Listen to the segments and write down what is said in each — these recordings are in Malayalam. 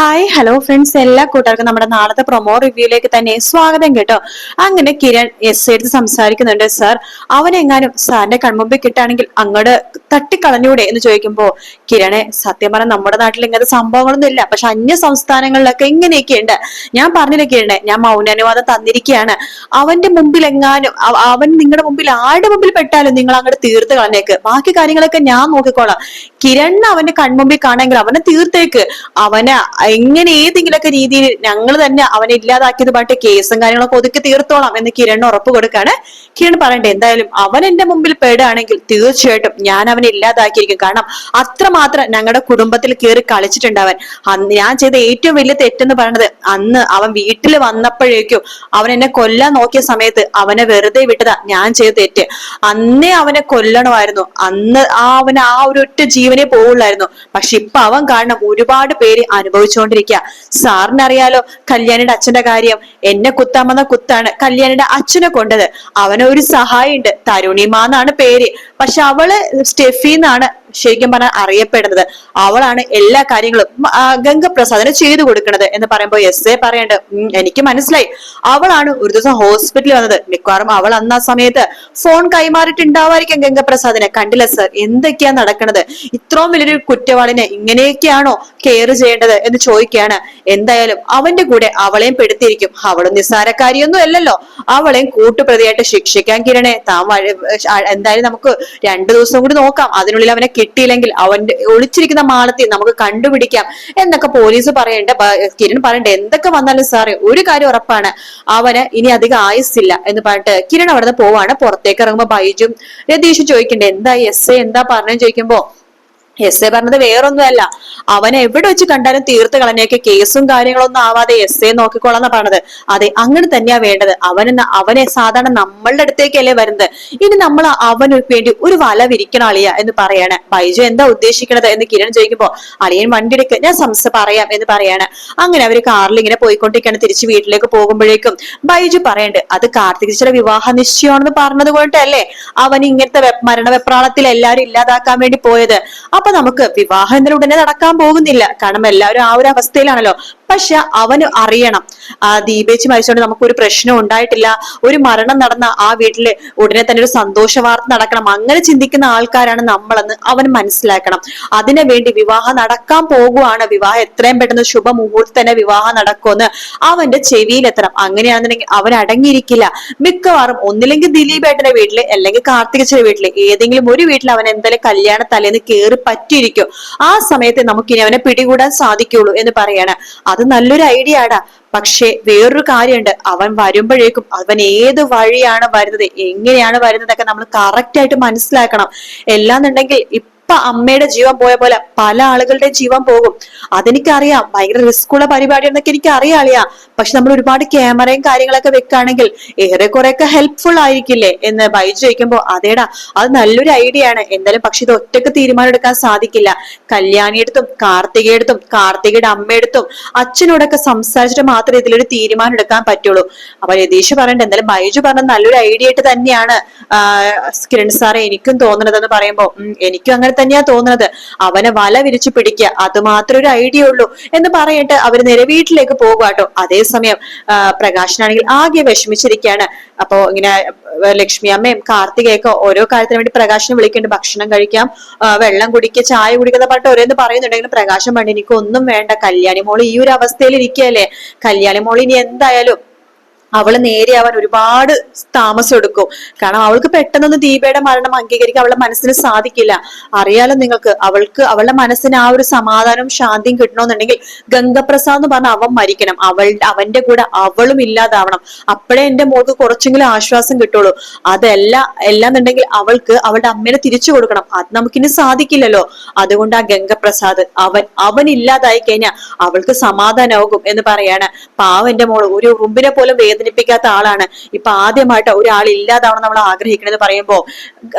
ഹായ് ഹലോ ഫ്രണ്ട്സ് എല്ലാ കൂട്ടുകാർക്കും നമ്മുടെ നാളത്തെ പ്രൊമോ റിവ്യൂയിലേക്ക് തന്നെ സ്വാഗതം കേട്ടോ. അങ്ങനെ കിരൺ എസ് എടുത്ത് സംസാരിക്കുന്നുണ്ട്. സാർ അവനെങ്ങാനും സാറിന്റെ കൺമുമ്പിൽ കിട്ടുകയാണെങ്കിൽ അങ്ങോട്ട് തട്ടിക്കളഞ്ഞൂടെ എന്ന് ചോദിക്കുമ്പോ കിരണെ സത്യം പറഞ്ഞാൽ നമ്മുടെ നാട്ടിൽ ഇങ്ങനത്തെ സംഭവങ്ങളൊന്നും ഇല്ല. പക്ഷെ അന്യ സംസ്ഥാനങ്ങളിലൊക്കെ ഇങ്ങനെയൊക്കെ ഉണ്ട് ഞാൻ പറഞ്ഞില്ല കിരണെ ഞാൻ മൗനാനുവാദം തന്നിരിക്കുകയാണ് അവന്റെ മുമ്പിൽ എങ്ങാനും അവൻ നിങ്ങളുടെ മുമ്പിൽ ആരുടെ മുമ്പിൽ പെട്ടാലും നിങ്ങൾ അങ്ങോട്ട് തീർത്ത് കളഞ്ഞേക്ക്. ബാക്കി കാര്യങ്ങളൊക്കെ ഞാൻ നോക്കിക്കോളാം. കിരൺ അവന്റെ കൺമുമ്പിൽ കാണുമെങ്കിൽ അവനെ തീർത്തേക്ക്. അവനെ എങ്ങനെ ഏതെങ്കിലുമൊക്കെ രീതിയിൽ ഞങ്ങൾ തന്നെ അവനെ ഇല്ലാതാക്കിയതുമായിട്ട് കേസും കാര്യങ്ങളൊക്കെ ഒതുക്കി തീർത്തോളാം എന്ന് കിരൺ ഉറപ്പ് കൊടുക്കാണ്. കിരൺ പറയണ്ടേ എന്തായാലും അവൻ എന്റെ മുമ്പിൽ പേടാണെങ്കിൽ തീർച്ചയായിട്ടും ഞാൻ അവനെ ഇല്ലാതാക്കിയിരിക്കും. കാരണം അത്രമാത്രം ഞങ്ങളുടെ കുടുംബത്തിൽ കയറി കളിച്ചിട്ടുണ്ട് അവൻ. അന്ന് ഞാൻ ചെയ്ത ഏറ്റവും വലിയ തെറ്റെന്ന് പറയുന്നത് അന്ന് അവൻ വീട്ടിൽ വന്നപ്പോഴേക്കും അവൻ എന്നെ കൊല്ലാൻ നോക്കിയ സമയത്ത് അവനെ വെറുതെ വിട്ടതാ ഞാൻ ചെയ്ത തെറ്റ്. അന്നേ അവനെ കൊല്ലണമായിരുന്നു. അന്ന് ആ അവൻ ആ ഒരു ഒറ്റ ജീവനെ പോവുള്ളായിരുന്നു. പക്ഷെ ഇപ്പൊ അവൻ കാരണം ഒരുപാട് പേര് അനുഭവിച്ചുകൊണ്ടിരിക്കുക സാറിനറിയാലോ കല്യാണിയുടെ അച്ഛന്റെ കാര്യം. എന്നെ കുത്താമെന്ന കുത്താണ് കല്യാണിയുടെ അച്ഛനെ കൊണ്ടത്. അവനൊരു ഒരു സഹായം ഉണ്ട് തരുണിമ പേര്. പക്ഷെ അവൾ സ്റ്റെഫി എന്നാണ് ശരിക്കും പറഞ്ഞാൽ അറിയപ്പെടുന്നത്. അവളാണ് എല്ലാ കാര്യങ്ങളും ഗംഗപ്രസാദിന് ചെയ്തു കൊടുക്കുന്നത് എന്ന് പറയുമ്പോൾ എസ് എ പറയണ്ട് എനിക്ക് മനസ്സിലായി. അവളാണ് ഒരു ദിവസം ഹോസ്പിറ്റലിൽ വന്നത്. മിക്കവാറും അവൾ അന്ന് ആ സമയത്ത് ഫോൺ കൈമാറിയിട്ടുണ്ടാവായിരിക്കും ഗംഗപ്രസാദിനെ. കണ്ടില്ല സർ. എന്തൊക്കെയാ നടക്കുന്നത് ഇത്രയും വലിയൊരു കുറ്റവാളിനെ ഇങ്ങനെയൊക്കെയാണോ കെയർ ചെയ്യേണ്ടത് എന്ന് ചോദിക്കുകയാണ്. എന്തായാലും അവന്റെ കൂടെ അവളെയും പെടുത്തിയിരിക്കും. അവളും നിസ്സാരക്കാരിയൊന്നും അല്ലല്ലോ. അവളെയും കൂട്ടുപ്രതിയായിട്ട് ശിക്ഷിക്കാൻ കിരണേ താൻ എന്തായാലും നമുക്ക് രണ്ടു ദിവസം കൂടി നോക്കാം. അതിനുള്ളിൽ അവനെ കിട്ടിയില്ലെങ്കിൽ അവന്റെ ഒളിച്ചിരിക്കുന്ന മാളത്തിൽ നമുക്ക് കണ്ടുപിടിക്കാം എന്നൊക്കെ പോലീസ് പറയണ്ട. കിരൺ പറയണ്ട എന്തൊക്കെ വന്നാലും സാറേ ഒരു കാര്യം ഉറപ്പാണ്. അവന് ഇനി അധികം ആയുസില്ല എന്ന് പറഞ്ഞിട്ട് കിരൺ അവിടുന്ന് പോവാണ്. പുറത്തേക്ക് ഇറങ്ങുമ്പോ ബൈജും രതീഷും ചോദിക്കണ്ടേ എന്താ എസ് എന്താ പറഞ്ഞു ചോദിക്കുമ്പോ എസ് എ പറഞ്ഞത് വേറൊന്നുമല്ല. അവനെ എവിടെ വെച്ച് കണ്ടാലും തീർത്ത് കളഞ്ഞേക്ക്. കേസും കാര്യങ്ങളൊന്നും ആവാതെ എസ് എ നോക്കിക്കോളാന്നാ പറഞ്ഞത്. അതെ അങ്ങനെ തന്നെയാ വേണ്ടത്. അവന് അവനെ സാധാരണ നമ്മളുടെ അടുത്തേക്കല്ലേ വരുന്നത്. ഇനി നമ്മൾ അവന് വേണ്ടി ഒരു വല വിരിക്കണം അളിയ എന്ന് പറയാണ്. ബൈജു എന്താ ഉദ്ദേശിക്കണത് എന്ന് കിരൺ ചോദിക്കുമ്പോ അളിയൻ വണ്ടി എടുക്ക് ഞാൻ സംസ പറയാം എന്ന് പറയാണ്. അങ്ങനെ അവർ കാറിൽ ഇങ്ങനെ പോയിക്കൊണ്ടിരിക്കുകയാണ്. തിരിച്ച് വീട്ടിലേക്ക് പോകുമ്പോഴേക്കും ബൈജു പറയണ്ട് അത് കാർത്തിക് ചില വിവാഹ നിശ്ചയമാണെന്ന് പറഞ്ഞത് കൊണ്ടല്ലേ അവൻ ഇങ്ങനത്തെ മരണവെപ്രാളത്തിൽ എല്ലാവരും ഇല്ലാതാക്കാൻ വേണ്ടി പോയത്? അപ്പൊ നമുക്ക് വിവാഹം എന്നാലും ഉടനെ നടക്കാൻ പോകുന്നില്ല. കാരണം എല്ലാവരും ആ ഒരു അവസ്ഥയിലാണല്ലോ. പക്ഷെ അവന് അറിയണം. ആ ദീപേച്ചി മരിച്ചോണ്ട് നമുക്ക് ഒരു പ്രശ്നം ഉണ്ടായിട്ടില്ല. ഒരു മരണം നടന്ന ആ വീട്ടിൽ ഉടനെ തന്നെ ഒരു സന്തോഷ വാർത്ത നടക്കണം. അങ്ങനെ ചിന്തിക്കുന്ന ആൾക്കാരാണ് നമ്മളെന്ന് അവൻ മനസ്സിലാക്കണം. അതിനു വേണ്ടി വിവാഹം നടക്കാൻ പോകുവാണ്. വിവാഹം എത്രയും പെട്ടെന്ന് ശുഭമുഹൂർത്തം തന്നെ വിവാഹം നടക്കുമെന്ന് അവന്റെ ചെവിയിലെത്തണം. അങ്ങനെയാണെന്നുണ്ടെങ്കിൽ അവൻ അടങ്ങിയിരിക്കില്ല. മിക്കവാറും ഒന്നില്ലെങ്കിൽ ദിലീപ് ഏട്ടന്റെ വീട്ടിൽ അല്ലെങ്കിൽ കാർത്തികച്ചന്റെ വീട്ടിൽ ഏതെങ്കിലും ഒരു വീട്ടിൽ അവൻ എന്തായാലും കല്യാണ തലേന്ന് കയറി പറ്റിയിരിക്കും. ആ സമയത്ത് നമുക്കിനി അവനെ പിടികൂടാൻ സാധിക്കുള്ളൂ എന്ന് പറയാണ്. അത് നല്ലൊരു ഐഡിയ ആടാ. പക്ഷേ വേറൊരു കാര്യമുണ്ട്. അവൻ വരുമ്പോഴേക്കും അവൻ ഏത് വഴിയാണ് വരുന്നത് എങ്ങനെയാണ് വരുന്നതൊക്കെ നമ്മൾ കറക്റ്റ് ആയിട്ട് മനസ്സിലാക്കണം. എല്ലാന്നുണ്ടെങ്കിൽ ഇപ്പൊ അമ്മയുടെ ജീവൻ പോയ പോലെ പല ആളുകളുടെ ജീവൻ പോകും. അതെനിക്കറിയാം. ഭയങ്കര റിസ്ക് ഉള്ള പരിപാടി എന്നൊക്കെ എനിക്ക് അറിയാം പക്ഷെ നമ്മൾ ഒരുപാട് ക്യാമറയും കാര്യങ്ങളൊക്കെ വെക്കുകയാണെങ്കിൽ ഏറെ കുറെയൊക്കെ ഹെൽപ്ഫുൾ ആയിരിക്കില്ലേ എന്ന് ബൈജു ചോദിക്കുമ്പോ അതേടാ അത് നല്ലൊരു ഐഡിയ ആണ്. എന്തായാലും പക്ഷെ ഇത് ഒറ്റയ്ക്ക് തീരുമാനം എടുക്കാൻ സാധിക്കില്ല. കല്യാണിയെടുത്തും കാർത്തികയെടുത്തും കാർത്തികയുടെ അമ്മയെടുത്തും അച്ഛനോടൊക്കെ സംസാരിച്ചിട്ട് മാത്രമേ ഇതിലൊരു തീരുമാനം എടുക്കാൻ പറ്റുള്ളൂ. അപ്പൊ രതീഷ് പറയണ്ട എന്തായാലും ബൈജു പറഞ്ഞ നല്ലൊരു ഐഡിയ ആയിട്ട് തന്നെയാണ്. കിരൺ സാറെ എനിക്കും തോന്നുന്നത് എന്ന് പറയുമ്പോ എനിക്കും അങ്ങനെ തന്നെയാ തോന്നുന്നത്. അവനെ വല വിരിച്ചു പിടിക്കുക അത് മാത്രം ഒരു ഐഡിയ ഉള്ളൂ എന്ന് പറയട്ട് അവർ നേരെ വീട്ടിലേക്ക് പോകുക കേട്ടോ അതേസമയം പ്രകാശനാണെങ്കിൽ ആകെ വിഷമിച്ചിരിക്കുകയാണ്. അപ്പോ ഇങ്ങനെ ലക്ഷ്മി അമ്മയും കാർത്തികയൊക്കെ ഓരോ കാര്യത്തിന് വേണ്ടി പ്രകാശനെ വിളിക്കുന്നുണ്ട്. ഭക്ഷണം കഴിക്കാം വെള്ളം കുടിക്കുക ചായ കുടിക്കുന്ന പാട്ട് ഓരോന്ന് പറയുന്നുണ്ടെങ്കിലും പ്രകാശം പണ്ട് എനിക്ക് ഒന്നും വേണ്ട. കല്യാണി മോൾ ഈ ഒരു അവസ്ഥയിൽ ഇരിക്കുകയല്ലേ കല്യാണി മോൾ ഇനി എന്തായാലും അവൾ നേരെ അവൻ ഒരുപാട് താമസം എടുക്കും. കാരണം അവൾക്ക് പെട്ടെന്ന് ദീപയുടെ മരണം അംഗീകരിക്കാൻ അവളുടെ മനസ്സിന് സാധിക്കില്ല. അറിയാലോ നിങ്ങൾക്ക് അവൾക്ക് അവളുടെ മനസ്സിന് ആ ഒരു സമാധാനവും ശാന്തിയും കിട്ടണമെന്നുണ്ടെങ്കിൽ ഗംഗപ്രസാദ് എന്ന് പറഞ്ഞ അവൻ മരിക്കണം. അവൾ അവന്റെ കൂടെ അവളും ഇല്ലാതാവണം. അപ്പോഴേ എന്റെ മോൾക്ക് കുറച്ചെങ്കിലും ആശ്വാസം കിട്ടുള്ളൂ. അതല്ല എല്ലാന്നുണ്ടെങ്കിൽ അവൾക്ക് അവളുടെ അമ്മേനെ തിരിച്ചു കൊടുക്കണം. അത് നമുക്കിനി സാധിക്കില്ലല്ലോ. അതുകൊണ്ട് ആ ഗംഗപ്രസാദ് അവൻ അവൻ ഇല്ലാതായി കഴിഞ്ഞാൽ അവൾക്ക് സമാധാനമാകും എന്ന് പറയാണ്. പാവന്റെ മോൾ ഒരു ഉറുമ്പിനെ പോലും വേദനിപ്പിക്കാത്ത ആളാണ്. ഇപ്പൊ ആദ്യമായിട്ട് ഒരാൾ ഇല്ലാതാവണം നമ്മൾ ആഗ്രഹിക്കണത് പറയുമ്പോ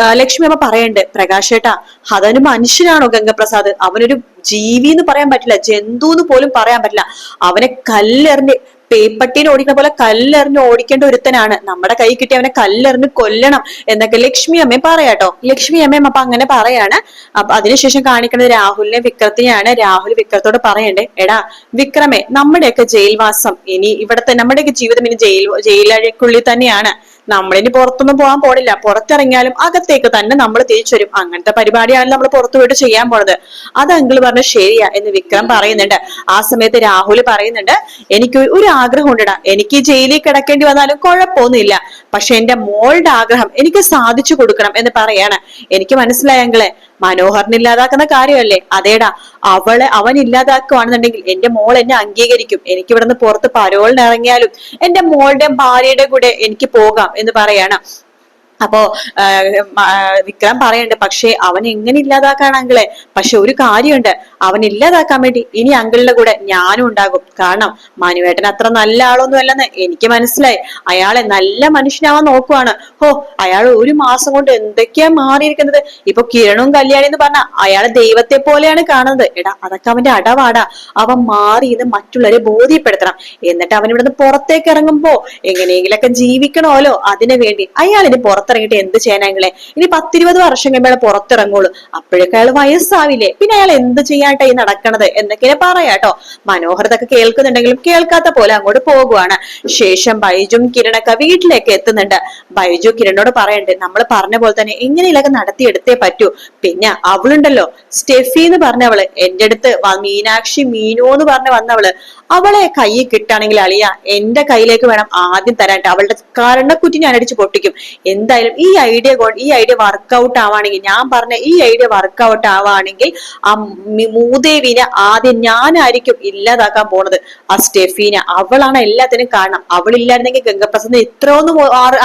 ആ, ലക്ഷ്മി അമ്മ പറയണ്ട് പ്രകാശേട്ടാ അതൊരു മനുഷ്യനാണോ ഗംഗപ്രസാദ്? അവനൊരു ജീവി എന്ന് പറയാൻ പറ്റില്ല ജന്തു എന്ന് പോലും പറയാൻ പറ്റില്ല. അവനെ കല്ലെറിഞ്ഞ് പേപ്പട്ടീനെ ഓടിക്കുന്ന പോലെ കല്ലെറിഞ്ഞ് ഓടിക്കേണ്ട ഒരുത്തനാണ്. നമ്മുടെ കൈ കിട്ടി അവനെ കല്ലെറിഞ്ഞ് കൊല്ലണം എന്നൊക്കെ ലക്ഷ്മി അമ്മയും പറയാട്ടോ. ലക്ഷ്മി അമ്മയും അപ്പൊ അങ്ങനെ പറയാണ്. അപ്പൊ അതിനുശേഷം കാണിക്കുന്നത് രാഹുലിനെ വിക്രത്തിനെയാണ്. രാഹുൽ വിക്രത്തോട് പറയണ്ടേ എടാ വിക്രമേ നമ്മുടെയൊക്കെ ജയിൽവാസം ഇനി ഇവിടത്തെ നമ്മുടെയൊക്കെ ജീവിതം ഇനി ജയിൽ ജയിലഴക്കുള്ളിൽ തന്നെയാണ്. നമ്മളിനി പുറത്തൊന്നും പോകാൻ പോണില്ല. പുറത്തിറങ്ങിയാലും അകത്തേക്ക് തന്നെ നമ്മൾ തിരിച്ചു വരും അങ്ങനത്തെ പരിപാടിയാണ് നമ്മൾ പുറത്തു പോയിട്ട് ചെയ്യാൻ പോണത്. അത് അങ്കിൾ പറഞ്ഞ ശരിയാ എന്ന് വിക്രം പറയുന്നുണ്ട്. ആ സമയത്ത് രാഹുൽ പറയുന്നുണ്ട് എനിക്ക് ഒരു ആഗ്രഹം ഉണ്ടടാ എനിക്ക് ജയിലിൽ കിടക്കേണ്ടി വന്നാലും കുഴപ്പമൊന്നുമില്ല. പക്ഷെ എന്റെ മോളുടെ ആഗ്രഹം എനിക്ക് സാധിച്ചു കൊടുക്കണം എന്ന് പറയാണ്. എനിക്ക് മനസ്സിലായെങ്കിലേ മനോഹറിനെ ഇല്ലാതാക്കുന്ന കാര്യമല്ലേ? അതേടാ അവളെ അവൻ ഇല്ലാതാക്കുവാണെന്നുണ്ടെങ്കിൽ എന്റെ മോൾ എന്നെ അംഗീകരിക്കും. എനിക്ക് ഇവിടുന്ന് പുറത്ത് പരോളിന് ഇറങ്ങിയാലും എന്റെ മോളുടെ ഭാര്യയുടെ കൂടെ എനിക്ക് പോകാം എന്ന് പറയാണ്. അപ്പോ വിക്രം പറയുന്നുണ്ട് പക്ഷേ അവൻ എങ്ങനെ ഇല്ലാതാക്കാൻ അങ്കിളെ? പക്ഷെ ഒരു കാര്യമുണ്ട് അവൻ ഇല്ലാതാക്കാൻ വേണ്ടി ഇനി അങ്കിളിന്റെ കൂടെ ഞാനും ഉണ്ടാകും. കാരണം മനുവേട്ടൻ അത്ര നല്ല ആളൊന്നും അല്ലെന്ന് എനിക്ക് മനസ്സിലായി. അയാളെ നല്ല മനുഷ്യനാവാൻ നോക്കുവാണ്. ഹോ അയാൾ ഒരു മാസം കൊണ്ട് എന്തൊക്കെയാ മാറിയിരിക്കുന്നത്? ഇപ്പൊ കിരണും കല്യാണി എന്ന് പറഞ്ഞ അയാളെ ദൈവത്തെ പോലെയാണ് കാണുന്നത്. എടാ അതൊക്കെ അവന്റെ അടവാടാ. അവൻ മാറി എന്ന് മറ്റുള്ളവരെ ബോധ്യപ്പെടുത്തണം. എന്നിട്ട് അവൻ ഇവിടുന്ന് പുറത്തേക്ക് ഇറങ്ങുമ്പോ എങ്ങനെയെങ്കിലൊക്കെ ജീവിക്കണമല്ലോ അതിനു വേണ്ടി. അയാളിന് ഇനി പുറത്തിറങ്ങിയിട്ട് എന്ത് ചെയ്യാനാങ്ങളെ ഇനി പത്തിരുപത് വർഷം കഴിയുമ്പോൾ പുറത്തിറങ്ങുള്ളൂ. അപ്പോഴൊക്കെ അയാൾ വയസ്സാവില്ലേ? പിന്നെ അയാൾ എന്ത് ചെയ്യാട്ടെ ഈ നടക്കണത്? എന്നൊക്കെ പറയാട്ടോ മനോഹരതൊക്കെ കേൾക്കുന്നുണ്ടെങ്കിലും കേൾക്കാത്ത പോലെ അങ്ങോട്ട് പോകുവാണ്. ശേഷം ബൈജും കിരണൊക്കെ വീട്ടിലേക്ക് എത്തുന്നുണ്ട്. ബൈജു കിരണോട് പറയണ്ട് നമ്മൾ പറഞ്ഞ പോലെ തന്നെ എങ്ങനെയൊക്കെ നടത്തിയെടുത്തേ പറ്റൂ. പിന്നെ അവളുണ്ടല്ലോ സ്റ്റെഫി എന്ന് പറഞ്ഞവൾ എന്റെ അടുത്ത് മീനാക്ഷി മീനോ എന്ന് പറഞ്ഞ് വന്നവൾ. അവളെ കൈ കിട്ടാണെങ്കിൽ അളിയ എന്റെ കയ്യിലേക്ക് വേണം ആദ്യം തരാൻ അവളുടെ കരണക്കുറ്റി ഞാൻ അടിച്ച് പൊട്ടിക്കും. എന്തായാലും ഈ ഐഡിയ ഈ ഐഡിയ വർക്കൗട്ട് ആവാണെങ്കിൽ ഞാൻ പറഞ്ഞ ഈ ഐഡിയ വർക്കൗട്ട് ആവാണെങ്കിൽ ആ മൂദേവിനെ ആദ്യം ഞാനായിരിക്കും ഇല്ലാതാക്കാൻ പോണത്. ആ സ്റ്റെഫീന. അവളാണ് എല്ലാത്തിനും കാരണം. അവളില്ലായിരുന്നെങ്കിൽ ഗംഗപ്രസന്ന ഇത്രയൊന്നും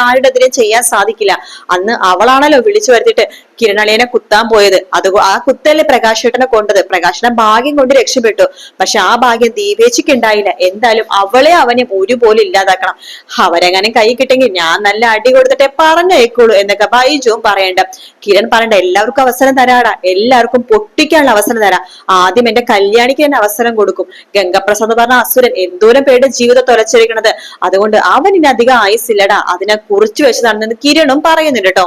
ആരുടെ എതിരെ ചെയ്യാൻ സാധിക്കില്ല. അന്ന് അവളാണല്ലോ വിളിച്ചു വരുത്തിയിട്ട് കിരണളിയനെ കുത്താൻ പോയത്. അത് ആ കുത്തല്ലേ പ്രകാശേട്ടനെ കൊണ്ടത്. പ്രകാശനെ ഭാഗ്യം കൊണ്ട് രക്ഷപ്പെട്ടു. പക്ഷെ ആ ഭാഗ്യം ദീപേച്ചിക്ക് ഉണ്ടായില്ല. എന്തായാലും അവളെ അവനെ ഒരുപോലെ ഇല്ലാതാക്കണം. അവരെങ്ങനെ കൈ കിട്ടെങ്കിൽ ഞാൻ നല്ല അടി കൊടുത്തിട്ടേ പറഞ്ഞേക്കുള്ളൂ എന്നൊക്കെ ബൈജുവും പറയണ്ട. കിരൺ പറയണ്ട എല്ലാവർക്കും അവസരം തരാടാ. എല്ലാവർക്കും പൊട്ടിക്കാനുള്ള അവസരം തരാം. ആദ്യം എന്റെ കല്യാണിക്ക് തന്നെ അവസരം കൊടുക്കും. ഗംഗപ്രസാദ് പറഞ്ഞ അസുരൻ എന്തോരം പേരുടെ ജീവിതം തുലച്ചിരിക്കണത്. അതുകൊണ്ട് അവൻ ഇനി അധികം ആയുസില്ലടാ അതിനെ കുറിച്ചു വെച്ച് നടന്നെന്ന് കിരണും പറയുന്നുണ്ട് കേട്ടോ.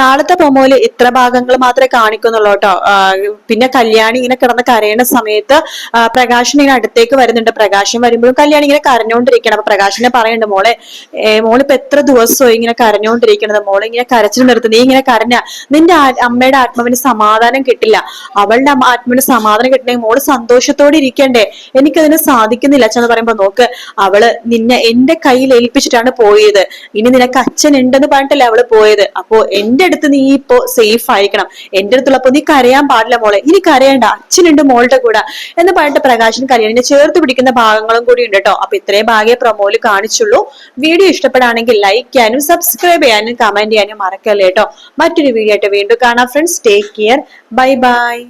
നാളത്തെ പ്രൊമോയിൽ ഇത്ര ഭാഗങ്ങൾ മാത്രമേ കാണിക്കുന്നുള്ളൂ കേട്ടോ. പിന്നെ കല്യാണി ഇങ്ങനെ കിടന്ന് കരയണ സമയത്ത് പ്രകാശൻ ഇങ്ങനെ അടുത്തേക്ക് വരുന്നുണ്ട്. പ്രകാശൻ വരുമ്പോഴും കല്യാണി ഇങ്ങനെ കരഞ്ഞോണ്ടിരിക്കണം അപ്പൊ പ്രകാശിനെ പറയുന്നുണ്ട് മോളെ മോളിപ്പോ എത്ര ദിവസമായി ഇങ്ങനെ കരഞ്ഞോണ്ടിരിക്കണത്? മോളെ ഇങ്ങനെ കരച്ചിൽ നിർത്തി. നീ ഇങ്ങനെ കരഞ്ഞ. നിന്റെ അമ്മയുടെ ആത്മാവിന് സമാധാനം കിട്ടില്ല. അവളുടെ ആത്മാവിന് സമാധാനം കിട്ടണമെങ്കിൽ മോൾ സന്തോഷത്തോടെ ഇരിക്കണ്ടേ? എനിക്കതിന് സാധിക്കുന്നില്ല. അച്ഛന്ന് പറയുമ്പോ നോക്ക് അവൾ നിന്നെ എന്റെ കയ്യിൽ ഏൽപ്പിച്ചിട്ടാണ് പോയത്. ഇനി നിനക്ക് അച്ഛൻ ഉണ്ടെന്ന് പറഞ്ഞിട്ടല്ലേ അവൾ പോയത്. അപ്പോ എന്റെ അടുത്ത് നീ ഇപ്പോ സേഫ് ആയിരിക്കണം. എന്റെ അടുത്തുള്ളപ്പോ നീ കരയാൻ പാടില്ല മോളെ. ഇനി കരയണ്ട. അച്ഛനുണ്ട് മോളുടെ കൂടെ. എന്ന് പറഞ്ഞിട്ട് പ്രകാശൻ കല്യാണിനെ ചേർത്ത് പിടിക്കുന്ന ഭാഗങ്ങളും കൂടി ഉണ്ട് കേട്ടോ. അപ്പൊ ഇത്രയും ഭാഗ്യ പ്രൊമോയിൽ കാണിച്ചുള്ളൂ. വീഡിയോ ഇഷ്ടപ്പെടുകയാണെങ്കിൽ ലൈക്ക് ചെയ്യാനും സബ്സ്ക്രൈബ് ചെയ്യാനും കമന്റ് ചെയ്യാനും മറക്കല്ലേ കേട്ടോ. മറ്റൊരു വീഡിയോ ആയിട്ട് വീണ്ടും കാണാം friends take care bye bye